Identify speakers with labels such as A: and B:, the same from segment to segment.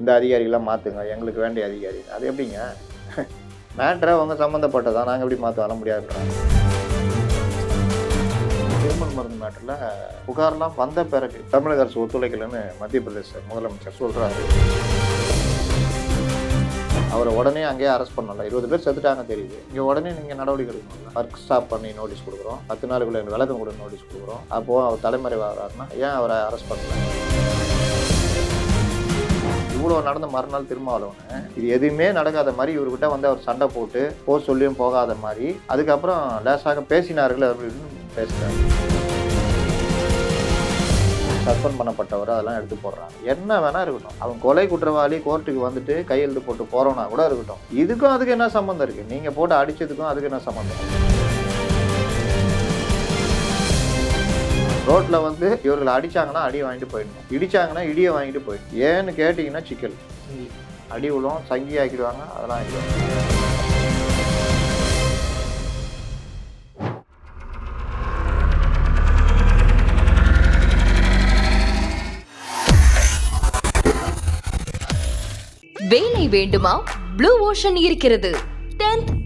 A: இந்த அதிகாரிகளாம் மாற்றுங்க எங்களுக்கு வேண்டிய அதிகாரி. அது எப்படிங்க? மேட்ரை அவங்க சம்மந்தப்பட்டதா நாங்கள் எப்படி மாற்ற வர முடியாதுன்றாங்க திருமல் மருந்து மேட்டரில் புகார்லாம் வந்த பிறகு தமிழக அரசு ஒத்துழைக்கலைன்னு மத்திய பிரதேச முதலமைச்சர் சொல்கிறாரு அவரை உடனே அங்கேயே அரெஸ்ட் பண்ணல. இருபது பேர் செத்துட்டாங்க தெரியுது. இங்கே உடனே நீங்கள் நடவடிக்கை எடுக்கணும் ஒர்க் ஸ்டாப் பண்ணி நோட்டீஸ் கொடுக்குறோம். பத்து நாளுக்குள்ள எங்களுக்கு விளக்கம் கொடுக்க நோட்டீஸ் கொடுக்குறோம். அப்போது அவர் தலைமறைவாகிறாருன்னா ஏன் அவரை அரெஸ்ட் பண்ணல? இவ்வளோ நடந்த மறுநாள் திருமாவளவன் இது எதுவுமே நடக்காத மாதிரி இவர்கிட்ட வந்து அவர் சண்டை போட்டு போர் சொல்லியும் போகாத மாதிரி அதுக்கப்புறம் லேசாக பேசினார்கள் அப்படின்னு பேசுகிறாங்க சஸ்பெண்ட் பண்ணப்பட்டவர் அதெல்லாம் எடுத்து போடுறாங்க. என்ன வேணா இருக்கட்டும். அவன் கொலை குற்றவாளி கோர்ட்டுக்கு வந்துட்டு கையெழுத்து போட்டு போறவனா கூட இருக்கட்டும். இதுக்கும் அதுக்கு என்ன சம்மந்தம் இருக்கு? நீங்க போட்டு அடிச்சதுக்கும் அதுக்கு என்ன சம்மந்தம் ரோட்ல வந்து இவர்கள் அடிச்சாங்கன்னா அடி வாங்கிட்டு போயிடணும். இடிச்சாங்கன்னா இடியை வாங்கிட்டு போயிடணும். ஏன்னு கேட்டிங்கன்னா சிக்கல். அடி விழும் சங்கி ஆக்கிடுவாங்க அதெல்லாம் ஆக்கிடுவாங்க
B: வேலை வேண்டுமா? ப்ளூ ஓஷன் இருக்கிறது.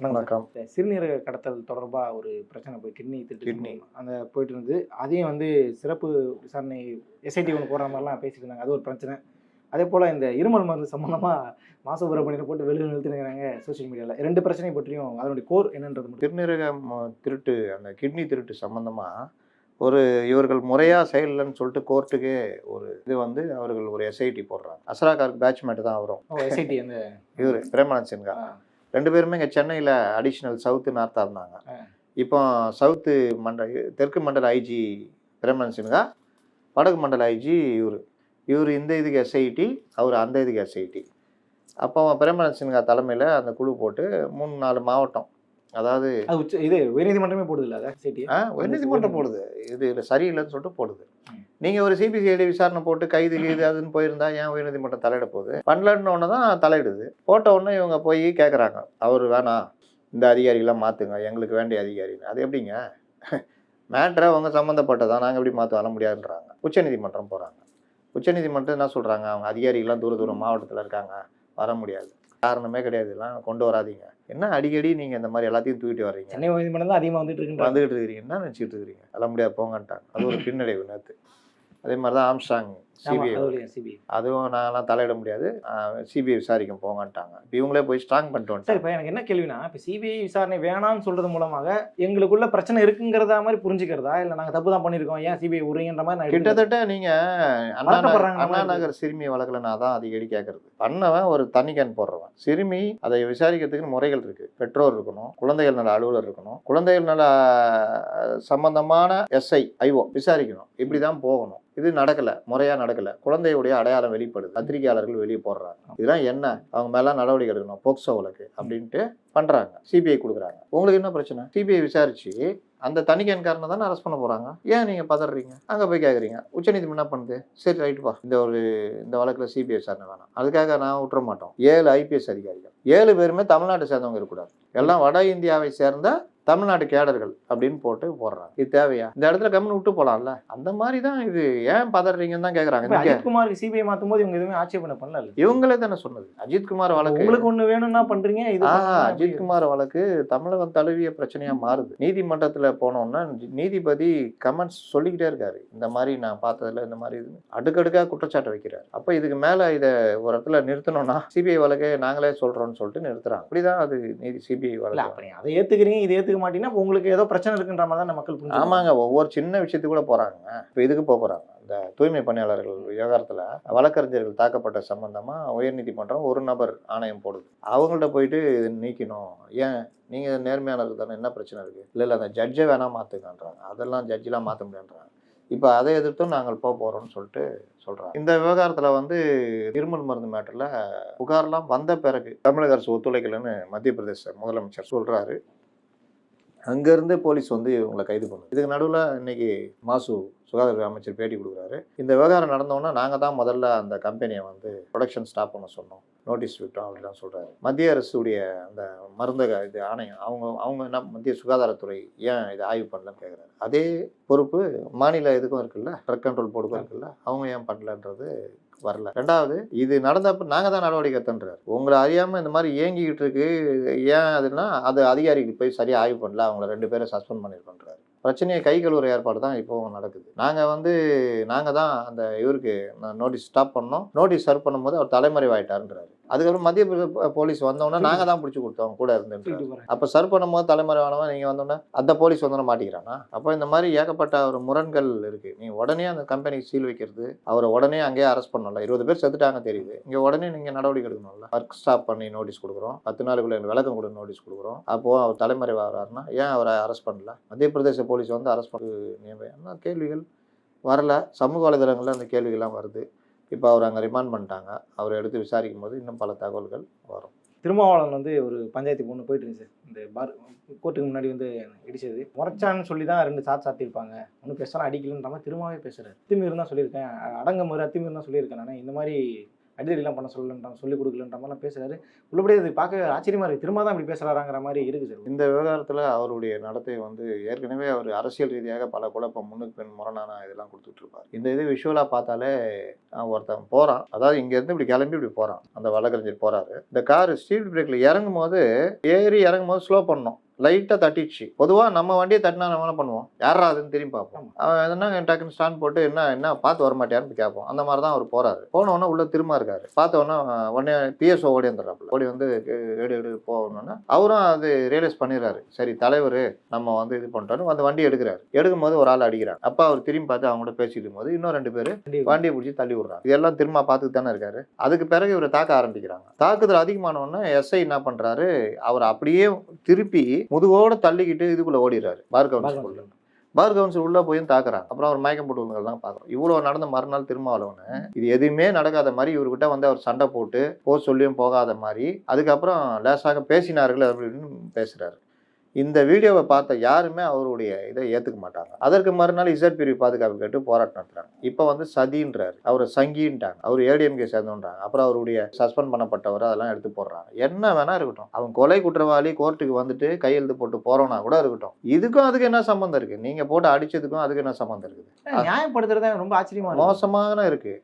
A: வணக்கம்.
C: சிறுநீரக கடத்தல் தொடர்பாக ஒரு பிரச்சனை போய் கிட்னி
A: கிட்னி.
C: அந்த போயிட்டு இருந்து அதையும் வந்து சிறப்பு விசாரணை எஸ்ஐடி ஒன்று போடுற மாதிரிலாம் பேசிட்டு இருந்தாங்க அது ஒரு பிரச்சனை. அதே போல் இந்த இருமல் மருந்து சம்மந்தமாக மாசுபுரப்பணியில் போட்டு வெளியில் நிறுத்தினுங்கிறாங்க சோஷியல் மீடியாவில் ரெண்டு பிரச்சனை பற்றியும் அதனுடைய கோர் என்னன்றது
A: திருநீரக திருட்டு அந்த கிட்னி திருட்டு சம்பந்தமாக ஒரு இவர்கள் முறையாக செயலன்னு சொல்லிட்டு கோர்ட்டுக்கே ஒரு இது வந்து அவர்கள் ஒரு எஸ்ஐடி போடுறாங்க. அசராக்காருக்கு பேட்ச்மேட் தான் வரும்.
C: எஸ்ஐடி அந்த
A: இவர் பிரேமானந்த் சின்ஹா.
C: ஆ.
A: ரெண்டு பேருமே இங்கே சென்னையில் அடிஷ்னல் சவுத்து நார்த்தாக இருந்தாங்க. இப்போ சவுத்து மண்டல தெற்கு மண்டல ஐஜி பிரேமானந்த் சின்ஹா வடக்கு மண்டல ஐஜி இவர். இவர் இந்த இதுக்கு எஸ்ஐடி அவர் அந்த இதுக்கு எஸ்ஐடி அப்போ பிரேமானந்த் சின்ஹா தலைமையில் அந்த குழு போட்டு மூணு நாலு மாவட்டம் அதாவது
C: இது உயர்நீதிமன்றமே போடுது இல்லை
A: உயர்நீதிமன்றம் போடுது. இது இது சரியில்லைன்னு சொல்லிட்டு போடுது. நீங்கள் ஒரு சிபிசிஐடி விசாரணை போட்டு கைது இது அதுன்னு போயிருந்தா ஏன் உயர்நீதிமன்றம் தலையிட போகுது? பண்ணலன்னு ஒன்று தான் தலையிடுது. போட்ட உடனே இவங்க போய் கேட்குறாங்க அவர் வேணாம் இந்த அதிகாரிகளாம் மாற்றுங்க எங்களுக்கு வேண்டிய அதிகாரி அது எப்படிங்க? மேட்ரை அவங்க சம்மந்தப்பட்டதான் நாங்கள் எப்படி மாற்ற வர முடியாதுன்றாங்க. உச்சநீதிமன்றம் போகிறாங்க உச்சநீதிமன்றம் என்ன சொல்கிறாங்க அவங்க அதிகாரிகள்லாம் தூர தூரம் மாவட்டத்தில் இருக்காங்க. வர முடியாது. காரணமே கிடையாது. எல்லாம் கொண்டு வராதீங்க. என்ன அடிக்கடி நீங்கள் இந்த மாதிரி எல்லாத்தையும் தூக்கிட்டு வர்றீங்க?
C: சென்னை உயர்நீதிமன்றம் தான் அதிகமாக வந்துட்டு இருக்குன்றாங்க.
A: வந்துகிட்டு இருக்கிறீங்க. என்ன நினச்சிட்டு இருக்கிறீங்க? எல்லாம் முடியாது போங்கன்ட்டாங்க. அது ஒரு பின்னடைவு நேற்று அதே மாதிரி தான் ஆம்ஸ்டாங்
C: ஆமா,
A: சிபிஐ
C: அது சிபிஐ
A: அதுவும் நான்லாம் தலையிட முடியாது. சிபிஐ விசாரிக்க போங்கன்ட்டாங்க. இப்போ இவங்களே போய் ஸ்ட்ராங் பண்ணிட்டு
C: சார்
A: வந்துட்டாங்க
C: இப்போ எனக்கு என்ன கேள்வினா இப்போ சிபிஐ விசாரணை வேணாம்னு சொல்றது மூலமாக எங்களுக்குள்ள பிரச்சனை இருக்குங்கிறதா மாதிரி புரிஞ்சுக்கிறதா? இல்லை நாங்கள் தப்பு தான் பண்ணியிருக்கோம் ஏன் சிபிஐ உரியன்ற மாதிரி.
A: கிட்டத்தட்ட நீங்க அண்ணா நகர் சிறுமி வழக்கில் நான் தான் அடிக்கடி கேட்கறது பண்ணவன் ஒரு தனி கேன் போடுறவன். சிறுமி அதை விசாரிக்கிறதுக்கு முறைகள் இருக்கு. பெற்றோர் இருக்கணும் குழந்தைகள் நல அலுவலர் இருக்கணும் குழந்தைகள் நல சம்பந்தமான எஸ்ஐ ஐஓ விசாரிக்கணும். இப்படி தான் போகணும். இது நடக்கல முறையா நடக்கல. குழந்தையுடைய அடையாளம் வெளிப்படுது. பத்திரிகையாளர்கள் வெளியே போடுறாங்க. இதெல்லாம் என்ன? அவங்க மேல நடவடிக்கை எடுக்கணும். போக்சோ வழக்கு அப்படின்ட்டு பண்றாங்க. சிபிஐ கொடுக்குறாங்க. உங்களுக்கு என்ன பிரச்சனை? சிபிஐ விசாரிச்சு அந்த தணிக்கைக்காரனை தானே அரெஸ்ட் பண்ண போறாங்க. ஏன் நீங்க பதறீங்க? அங்க போய் கேக்குறீங்க. உச்சநீதிமன்றம் என்ன பண்ணுது? சரி ரைட்டுப்பா இந்த ஒரு இந்த வழக்குல சிபிஐ விசாரணை வேணாம். அதுக்காக நான் விட்டுற மாட்டோம். ஏழு ஐபிஎஸ் அதிகாரிகள். ஏழு பேருமே தமிழ்நாட்டை சேர்ந்தவங்க இருக்கக்கூடாது. எல்லாம் வட இந்தியாவை சேர்ந்த தமிழ்நாட்டு கேடர்கள் அப்படின்னு போட்டு போடுறாங்க. இது தேவையா? இந்த இடத்துல கம்முன்னு விட்டு போலாம்ல? அந்த மாதிரி தான் இது ஏன் பதறீங்கன்னு தான் நீங்க
C: அஜித்குமாருக்கு சிபிஐ மாற்றும் போது இவங்க எதுவுமே ஆட்சேபனை பண்ணல.
A: இவங்களே தானே சொன்னது. அஜித்குமார் வழக்கு
C: உங்களுக்கு ஒண்ணு வேணும்னா பண்றீங்க இது
A: அஜித்குமார் வழக்கு தமிழகம் தழுவிய பிரச்சனையா மாறுது. நீதிமன்றத்துல போனோம்னா நீதிபதி கமெண்ட்ஸ் சொல்லிக்கிட்டே இருக்காரு. இந்த மாதிரி நான் பார்த்ததுல இந்த மாதிரி இது அடுக்கடுக்கா குற்றச்சாட்டு வைக்கிறார். அப்ப இதுக்கு மேல இதை ஒரு இடத்துல நிறுத்தணும்னா சிபிஐ வழக்கை நாங்களே சொல்றோம்னு சொல்லிட்டு நிறுத்துறாங்க. அப்படிதான் அது நீதி சிபிஐ வழக்கு.
C: அதை ஏத்துக்கிறீங்க இதை ஏத்துக்க மாட்டீங்கன்னா உங்களுக்கு ஏதோ பிரச்சனை இருக்குன்ற மாதிரி தான் மக்கள்
A: ஆமாங்க ஒவ்வொரு சின்ன விஷயத்துக்கு கூட போறாங்க. இப்போ இதுக்கு போக போகிறாங்க இந்த தூய்மை பணியாளர்கள் விவகாரத்தில் வழக்கறிஞர்கள் தாக்கப்பட்ட சம்பந்தமாக உயர்நீதிமன்றம் ஒரு நபர் ஆணையம் போடுது. அவங்கள்ட்ட போயிட்டு இது நீக்கணும். ஏன்? நீங்கள் நேர்மையானது தானே என்ன பிரச்சனை இருக்குது இல்லை இல்லை அந்த ஜட்ஜை வேணால் மாற்றுக்கான்றாங்க அதெல்லாம் ஜட்ஜெலாம் மாற்ற முடியாதுன்றாங்க. இப்போ அதை எதிர்த்தும் நாங்கள் போக போகிறோம்னு சொல்லிட்டு சொல்கிறாங்க இந்த விவகாரத்தில் வந்து இருமல் மருந்து மேட்டரில் புகார்லாம் வந்த பிறகு தமிழக அரசு ஒத்துழைக்கலன்னு மத்திய பிரதேச முதலமைச்சர் சொல்கிறாரு அங்கேருந்து போலீஸ் வந்து இவங்களை கைது பண்ணும் இதுக்கு நடுவில் இன்னைக்கு மாசு சுகாதார அமைச்சர் பேட்டி கொடுக்குறாரு. இந்த விவகாரம் நடந்தோன்னா நாங்கள் தான் முதல்ல அந்த கம்பெனியை வந்து ப்ரொடக்ஷன் ஸ்டாப் பண்ண சொன்னோம். நோட்டீஸ் விட்டோம் அப்படிலாம் சொல்கிறாரு மத்திய அரசுடைய அந்த மருந்தக இது ஆணையம் அவங்க அவங்க என்ன மத்திய சுகாதாரத்துறை ஏன் இதை ஆய்வு பண்ணலன்னு கேட்குறாரு அதே பொறுப்பு மாநில இதுக்கும் இருக்குல்ல? ட்ரக் கண்ட்ரோல் போர்டுக்கும் இருக்குல்ல? அவங்க ஏன் பண்ணலன்றது வரல. ரெண்டாவது இது நடந்தப்ப நாங்கள் தான் நடவடிக்கை எடுத்தோன்றார். உங்களை அறியாமல் இந்த மாதிரி இயங்கிக்கிட்டு இருக்கு. ஏன் அதுனா அது அதிகாரிக்கு போய் சரியாக ஆய்வு பண்ணல. அவங்கள ரெண்டு பேரை சஸ்பெண்ட் பண்ணியிருக்கோன்றாரு பிரச்சனையை கை கழுவுற ஏற்பாடு தான் இப்போ நடக்குது. நாங்கள் வந்து நாங்கள் தான் அந்த இவருக்கு நோட்டீஸ் ஸ்டாப் பண்ணோம். நோட்டீஸ் சர்வ் பண்ணும்போது அவர் தலைமறைவாயிட்டாருன்றாரு. அதுக்கப்புறம் மத்திய போலீஸ் வந்தோடனே நாங்கள் தான் பிடிச்சி கொடுத்தோம் கூட
C: போறேன்
A: அப்போ சர்வ் பண்ணும்போது தலைமறைவானவன் நீங்கள் வந்தோடனே அந்த போலீஸ் வந்தோடனே மாட்டிக்கிறானா? அப்போ இந்த மாதிரி ஏகப்பட்ட ஒரு முரண்கள் இருக்குது நீ உடனே அந்த கம்பெனிக்கு சீல் வைக்கிறது அவரை உடனே அங்கேயே அரெஸ்ட் பண்ணல இருபது பேர் செத்துட்டாங்க தெரியுது. இங்கே உடனே நீங்கள் நடவடிக்கை எடுக்கணும்ல. ஒர்க் ஸ்டாப் பண்ணி நோட்டீஸ் கொடுக்குறோம். பத்து நாளுக்குள்ள விளக்கம் கொடுக்க நோட்டீஸ் கொடுக்குறோம். அப்போது அவர் தலைமறைவாகிறாருன்னா ஏன் அவரை அரெஸ்ட் பண்ணல? மத்திய பிரதேச போலீஸ் வந்து அரெஸ்ட் பண்ண நியமனம். கேள்விகள்? வரல. சமூக வலைதளங்களில் அந்த கேள்விகள்லாம் வருது. இப்போ அவர் அங்கே ரிமாண்ட் பண்ணிட்டாங்க. அவரை எடுத்து விசாரிக்கும் போது இன்னும் பல தகவல்கள் வரும்.
C: திருமாவளவன் வந்து ஒரு பஞ்சாயத்து பொண்ணு போயிட்டு இருந்துச்சு. இந்த பார் கோர்ட்டுக்கு முன்னாடி வந்து இடிச்சது. முறைச்சான்னு சொல்லி தான் ரெண்டு சாத்து சாத்திருப்பாங்க ஒன்றும் பேசலாம் அடிக்கலன்ற மாதிரி திரும்பவே பேசுகிறார் அத்துமீறி தான் சொல்லியிருக்கேன். அடங்க முறை அத்துமீறி தான் சொல்லியிருக்கேன் நான். இந்த மாதிரி அடிதடிலாம் பண்ண சொல்லலன்றான் சொல்லி கொடுக்கலன்ற மாதிரிலாம் பேசுகிறாரு உள்ளபடியே அது பார்க்க ஆச்சரியமா இருக்குது திரும்ப தான் இப்படி பேசுகிறாராங்கிற மாதிரி இருக்குது சார்.
A: இந்த விவகாரத்தில் அவருடைய நடத்தை வந்து ஏற்கனவே அவர் அரசியல் ரீதியாக பல குழப்பம் முன்னுக்கு பின் முரணான இதெல்லாம் கொடுத்துட்ருப்பார். இந்த இது விஷுவலாக பார்த்தாலே ஒருத்தன் போகிறான் அதாவது இங்கேருந்து இப்படி கிளம்பி இப்படி போகிறான் அந்த வழக்கறிஞர் போகிறாரு இந்த கார் ஸ்பீட் பிரேக்கில் இறங்கும் போது ஏறி இறங்கும் போது ஸ்லோ பண்ணோம் லைட்டாக தட்டிடுச்சு. பொதுவாக நம்ம வண்டியை தட்டினா நம்ம என்ன பண்ணுவோம்? யாரா அதுன்னு திரும்பி பார்ப்போம். அவன் எதுனா டக்குன்னு ஸ்டாண்ட் போட்டு என்ன என்ன பார்த்து வர மாட்டியான்னு கேட்போம். அந்த மாதிரி தான் அவர் போகிறாரு போனவொன்னே உள்ள திரும்ப இருக்காரு. பார்த்த உடனே பிஎஸ்ஓ ஓடி வந்துடுறாப்புல. ஓடி வந்து எடு எடு போகணுன்னா அவரும் அது ரியலைஸ் பண்ணிடுறாரு. சரி தலைவர் நம்ம வந்து இது பண்ணிட்டோன்னு அந்த வண்டி எடுக்கிறாரு. எடுக்கும் போது ஒரு ஆள் அடிக்கிறார். அப்போ அவர் திரும்பி பார்த்து அவங்க கூட பேசிட்டு இருக்கும்போது இன்னும் ரெண்டு பேர் வண்டியை பிடிச்சி. தள்ளி விடுறாங்க. இதெல்லாம் திரும்ப பார்த்துட்டு தானே இருக்காரு. அதுக்கு பிறகு இவரை தாக்க ஆரம்பிக்கிறாங்க. தாக்குதல் அதிகமான உடனே எஸ்ஐ என்ன பண்றாரு? அவர் அப்படியே திருப்பி முதுகோட தள்ளிக்கிட்டு இதுக்குள்ள ஓடிடுறாரு. பார் கவுன்சிலுக்குள்ள பார் கவுன்சில். உள்ள போயும் தாக்குறாங்க. அப்புறம் அவர் மயக்கம் போட்டு விழுந்ததெல்லாம் பார்க்குறோம் இவ்வளோ நடந்த மறுநாள் திருமாவளவனு இது எதுவுமே நடக்காத மாதிரி இவர்கிட்ட வந்து அவர் சண்டை போட்டு போக சொல்லியும் போகாத மாதிரி அதுக்கப்புறம் லேசாக பேசினார்கள் அப்படின்னு பேசுறாரு. இந்த வீடியோவை பார்த்த யாருமே அவருடைய இதை ஏற்றுக்க மாட்டாங்க. அதற்கு மறுநாள் இசட் பிரிவு பாதுகாப்பு கேட்டு போராட்டம் நடத்துறாங்க. இப்போ வந்து சதின்றாரு. அவர் சங்கின்ட்டாங்க. அவர் ஏடிஎம்கே சேர்ந்தோன்றாங்க அப்புறம் அவருடைய சஸ்பெண்ட் பண்ணப்பட்டவர் அதெல்லாம் எடுத்து போடுறாங்க. என்ன வேணா இருக்கட்டும். அவன் கொலை குற்றவாளி கோர்ட்டுக்கு வந்துட்டு கையெழுத்து போட்டு போறோம்னா கூட இருக்கட்டும். இதுக்கும் அதுக்கு என்ன சம்மந்தம் இருக்கு? நீங்க போட்டு அடிச்சதுக்கும் அதுக்கு என்ன சம்மந்தம் இருக்குது?
C: நியாயப்படுத்துறது ரொம்ப ஆச்சரியமா
A: மோசமான இருக்கு.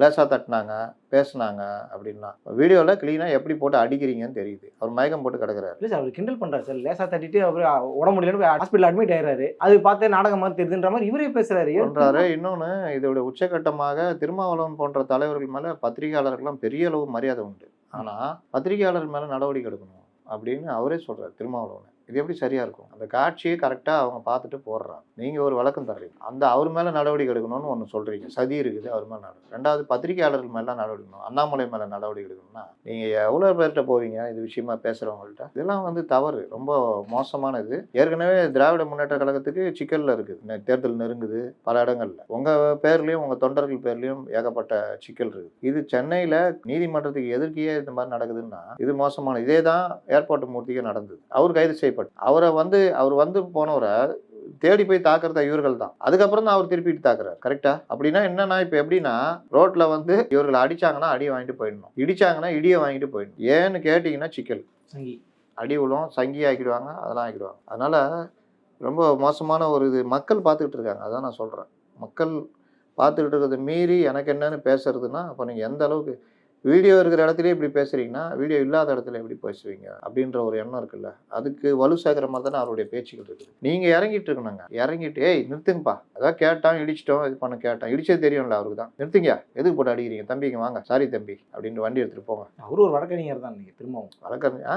A: லேசா தட்டினாங்க பேசுனாங்க அப்படின்னா வீடியோவில் க்ளீனாக எப்படி போட்டு அடிக்கிறீங்கன்னு தெரியுது. அவர் மயக்கம் போட்டு கிடக்குறாரு.
C: இல்ல சார் அவர் கிண்டல் பண்றாரு சார் லேசா தட்டிட்டு அவர் உடம்பு முடியலன்னு ஹாஸ்பிட்டல் அட்மிட் ஆயிடுறாரு அது பார்த்து நாடகம் மாதிரி தெரியுதுன்ற மாதிரி இவரே பேசுறாரு.
A: சொல்றாரு. இன்னொன்று இதோட உச்சகட்டமாக திருமாவளவன் போன்ற தலைவர்கள் மேலே பத்திரிகையாளருக்கெல்லாம் பெரிய அளவு மரியாதை உண்டு. ஆனால் பத்திரிகையாளர் மேலே நடவடிக்கை எடுக்கணும் அப்படின்னு அவரே சொல்றாரு திருமாவளவன். இது எப்படி சரியா இருக்கும்? அந்த காட்சியை கரெக்டாக அவங்க பார்த்துட்டு போடுறாங்க. நீங்க ஒரு வழக்கம் தர்றீங்க அந்த அவர் மேலே நடவடிக்கை எடுக்கணும்னு ஒன்று சொல்றீங்க. சதி இருக்குது அவர் மேலே நடவடிக்கை ரெண்டாவது பத்திரிகையாளர்கள் மேலே நடவடிக்கை எடுக்கணும். அண்ணாமலை மேலே நடவடிக்கை எடுக்கணும்னா நீங்க எவ்வளோ பேர்கிட்ட போவீங்க? இது விஷயமா பேசுறவங்கள்ட்ட. இதெல்லாம் வந்து தவறு. ரொம்ப மோசமானது ஏற்கனவே திராவிட முன்னேற்ற கழகத்துக்கு சிக்கல்ல இருக்குது. நெ- தேர்தல் நெருங்குது பல இடங்கள்ல. உங்க பேர்லயும் உங்க தொண்டர்கள் பேர்லயும் ஏகப்பட்ட சிக்கல் இருக்கு இது சென்னையில நீதிமன்றத்துக்கு எதிர்க்கையே இந்த மாதிரி நடக்குதுன்னா இது மோசமான. இதே தான் ஏர்போர்ட் மூர்த்திக்கு நடந்தது. அவர் கைது செய்யப்பட்டு அவரை வந்து அவர் வந்து போனவரை தேடி போய் தாக்குறது இவர்கள் தான். அதுக்கப்புறம் தான் அவர் திருப்பிட்டு தாக்குறாரு. கரெக்டா அப்படின்னா என்னன்னா இப்போ எப்படின்னா ரோட்ல வந்து இவர்களை அடிச்சாங்கன்னா அடியை வாங்கிட்டு போயிடணும். இடிச்சாங்கன்னா இடியை வாங்கிட்டு போயிடணும். ஏன்னு கேட்டிங்கன்னா சிக்கல்.
C: சங்கி.
A: அடி விழும் சங்கி ஆக்கிடுவாங்க அதெல்லாம் ஆக்கிடுவாங்க. அதனால ரொம்ப மோசமான ஒரு இது. மக்கள் பார்த்துக்கிட்டு இருக்காங்க. அதான் நான் சொல்கிறேன் மக்கள் பார்த்துக்கிட்டு இருக்கிறத மீறி எனக்கு என்னன்னு பேசுறதுன்னா அப்போ நீங்கள் எந்த அளவுக்கு வீடியோ இருக்கிற இடத்துலயே இப்படி பேசுறீங்கன்னா வீடியோ இல்லாத இடத்துல எப்படி பேசுவீங்க? அப்படின்ற ஒரு எண்ணம் இருக்குல்ல. அதுக்கு வலு சேர்க்குற மாதிரி தானே அவருடைய பேச்சுக்கள் இருக்குது. நீங்கள் இறங்கிட்டு இருக்கணுங்க. இறங்கிட்டு ஏய் நிறுத்துங்கப்பா. அதான் கேட்டான் இடிச்சிட்டோம் இது பண்ண கேட்டான். இடிச்சது தெரியும்ல அவருக்கு தான். நிறுத்துங்க. எதுக்கு போட்டு அடிக்கிறீங்க? தம்பிங்க வாங்க. சாரி தம்பி. அப்படின்ட்டு வண்டி எடுத்துகிட்டு போங்க.
C: அவரு ஒரு வழக்கறிஞர் தான் நீங்க திரும்பவும்.
A: வழக்கறிஞர் ஆ?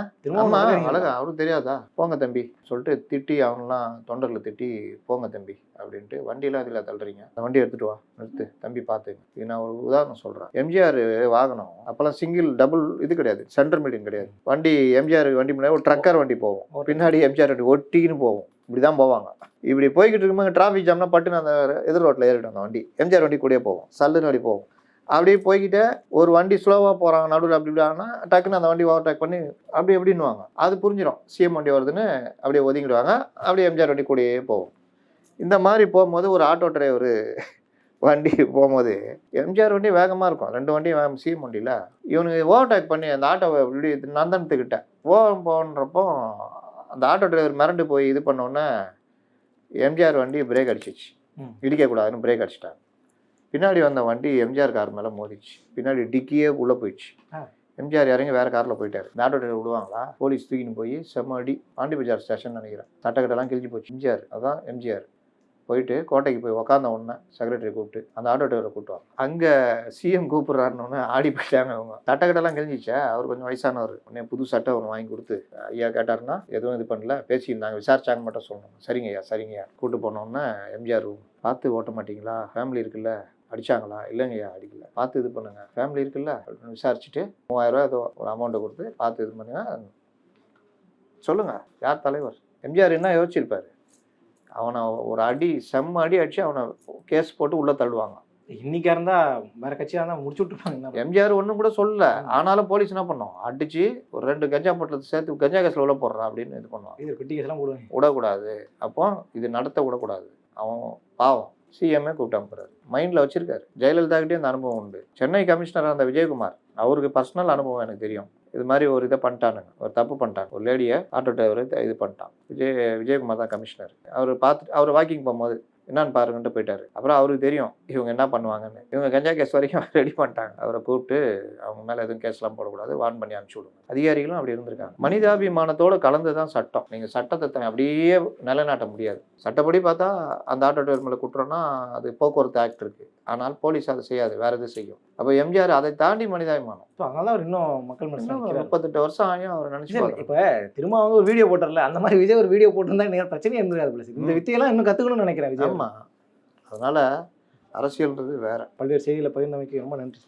A: அழகா.
C: தான்.
A: அவருக்கு தெரியாதா? போங்க தம்பி. சொல்லிட்டு திட்டி அவங்களாம் தொண்டர்களை திட்டி போங்க தம்பி. அப்படின்ட்டு வண்டியெல்லாம் இதில் தள்ளுறீங்க? அந்த வண்டி எடுத்துட்டு வா நிறுத்து. தம்பி பார்த்துங்க. இது நான் ஒரு உதாரணம் சொல்கிறேன் எம்ஜிஆர் வாகனம் அப்போல்லாம் சிங்கிள் டபுள் இது கிடையாது. சென்டர் மீடியம் கிடையாது. வண்டி எம்ஜிஆர் வண்டி முன்னாடி ஒரு ட்ரக்கர் வண்டி போகும் பின்னாடி எம்ஜிஆர் வண்டி ஒட்டின்னு போகும் இப்படி தான் போவாங்க. இப்படி போய்கிட்டு இருக்கும்போது டிராஃபிக் ஜாம்னா பட்டுன்னு அந்த எதிர் ரோட்டில் ஏறிடும் அந்த வண்டி. எம்ஜிஆர் வண்டி கூடயே போகும் சல்லுன்னு வண்டி போகும் அப்படியே போய்கிட்டே ஒரு வண்டி ஸ்லோவாக போகிறாங்க நடுவில் அப்படி இப்படி ஆனால் டக்குன்னு அந்த வண்டி ஓவர்டேக் பண்ணி அப்படி எப்படின்னுவாங்க. அது புரிஞ்சிடும் சிஎம் வண்டி வருதுன்னு அப்படியே ஒதுங்கிடுவாங்க. அப்படியே எம்ஜிஆர் வண்டி கூடயே போகும் இந்த மாதிரி போகும்போது ஒரு ஆட்டோ டிரைவர் வண்டி போகும்போது எம்ஜிஆர் வண்டி வேகமாக இருக்கும். ரெண்டு வண்டியும் வேகம் சிஎம் வண்டியில். இவனுக்கு ஓவர்டேக் பண்ணி அந்த ஆட்டோவை இப்படி நந்தனத்துக்கிட்ட ஓரம் போன்றப்போ அந்த ஆட்டோ டிரைவர் மிரண்டு போய் இது பண்ணோன்னே எம்ஜிஆர் வண்டி பிரேக் அடிச்சிச்சு. இடிக்கக்கூடாதுன்னு பிரேக் அடிச்சிட்டாங்க. பின்னாடி வந்த வண்டி எம்ஜிஆர் கார் மேலே மோதிச்சு பின்னாடி டிக்கியே உள்ளே போயிடுச்சு. எம்ஜிஆர் இறங்கி வேற காரில் போயிட்டாரு. இந்த ஆட்டோ டிரைவர் விடுவாங்களா? போலீஸ் தூக்கின்னு போய் செம்ம அடி பாண்டி பஜார் ஸ்டேஷன் நினைக்கிறேன். சட்டக்கட்டெல்லாம் கிழிஞ்சு போச்சு. எம்ஜிஆர் அதான் எம்ஜிஆர் போயிட்டு கோட்டைக்கு போய் உக்காந்த உடனே செக்ரட்டரி கூப்பிட்டு அந்த ஆட்டோ டிரைவரை கூப்பிட்டு அங்கே சிஎம் கூப்பிட்றாருன்னு ஆடி போயிட்டாங்க அவங்க சட்டக்கட்டெல்லாம் கிழிஞ்சிச்சா? அவர் கொஞ்சம் வயசானவர். உடனே புது சட்டை ஒன்று வாங்கி கொடுத்து ஐயா கேட்டாருன்னா எதுவும் இது பண்ணல பேசியிருந்தாங்க விசாரிச்சாங்க மட்டும் சொல்லணும். சரிங்க ஐயா சரிங்க ஐயா. கூப்பிட்டு போனோன்னே எம்ஜிஆர் ரூம். பார்த்து ஓட்ட மாட்டீங்களா? ஃபேமிலி இருக்குல்ல அடிச்சாங்களா? இல்லைங்க ஐயா அடிக்கல. பார்த்து இது பண்ணுங்க ஃபேமிலி இருக்குல்ல அப்படின்னு விசாரிச்சுட்டு மூவாயிரரூவா ஏதோ ஒரு அமௌண்ட்டை கொடுத்து பார்த்து இது பண்ணுங்க. சொல்லுங்கள் யார் தலைவர்? எம்ஜிஆர் என்ன யோசிச்சிருப்பாரு? அவனை ஒரு அடி செம்ம அடி அடிச்சு அவனை கேஸ் போட்டு உள்ள தள்ளுவாங்க.
C: இன்னைக்கா இருந்தா வேற கட்சியா இருந்தா முடிச்சு விட்டுருப்பாங்க
A: எம்ஜிஆர் ஒன்றும் கூட சொல்லல. ஆனாலும் போலீஸ் என்ன பண்ணோம்? அடிச்சு ஒரு ரெண்டு கஞ்சா பொட்டலத்தை சேர்த்து கஞ்சா கேஸில் உள்ள போடுறான் அப்படின்னு இது பண்ணுவான்
C: இது பெட்டி கேஸ் எல்லாம் போடுவாங்க.
A: விடக்கூடாது. அப்போ இது நடத்த விடக்கூடாது. அவன் பாவம். சிஎம்ஏ கூப்பிட்டு அனுப்புறாரு. மைண்டில் வச்சிருக்காரு. ஜெயலலிதாகிட்டே இந்த அனுபவம் உண்டு. சென்னை கமிஷனராக அந்த விஜயகுமார் அவருக்கு பர்சனல் அனுபவம் எனக்கு தெரியும். இது மாதிரி ஒரு இதை பண்ணிட்டானுங்க. ஒரு தப்பு பண்ணிட்டாங்க. ஒரு லேடியை ஆட்டோ டிரைவர் இது பண்ணிட்டான். விஜய் விஜயகுமார் தான் கமிஷனர் அவர் பார்த்துட்டு அவர் வாக்கிங் போகும்போது என்னன்னு பாருங்கன்ட்டு போயிட்டாரு. அப்புறம் அவருக்கு தெரியும் இவங்க என்ன பண்ணுவாங்கன்னு. இவங்க கஞ்சா கேஸ் வரைக்கும் ரெடி பண்ணிட்டாங்க. அவரை கூப்பிட்டு அவங்க மேலே எதுவும் கேஸ்லாம் போடக்கூடாது வார்ன் பண்ணி அனுப்பிச்சி விடுங்க. அதிகாரிகளும் அப்படி இருந்திருக்காங்க. மனிதாபிமானத்தோடு கலந்து தான் சட்டம். நீங்கள் சட்டத்தை அப்படியே நிலைநாட்ட முடியாது. சட்டப்படி பார்த்தா அந்த ஆட்டோ டிரைவர் மேலே குற்றம்னா அது போக்குவரத்து ஆக்ட் இருக்குது ஆனால் போலீஸ் அதை செய்யாது வேற எது செய்யும். அப்போ எம்ஜிஆர் அதை தாண்டி மனிதாபிமானம்.
C: ஸோ அதனால அவர் இன்னும் மக்கள் நிக்கிறாரு.
A: முப்பத்தெட்டு வருஷம் ஆகியும் அவர் நினைச்சு
C: சரி. இப்ப திரும்ப வந்து ஒரு வீடியோ போட்டுறல அந்த மாதிரி விஜய் ஒரு வீடியோ போட்டிருந்தா நேரம் பிரச்சனையே இருந்திருக்காது போல இந்த. வித்தையெல்லாம் இன்னும் கத்துக்கணும்னு நினைக்கிறேன் விஜய்
A: ஆமா. அதனால அரசியல்ன்றது வேற.
C: பல்வேறு செய்திகளை பகிர்ந்தமைக்கு ரொம்ப நன்றி.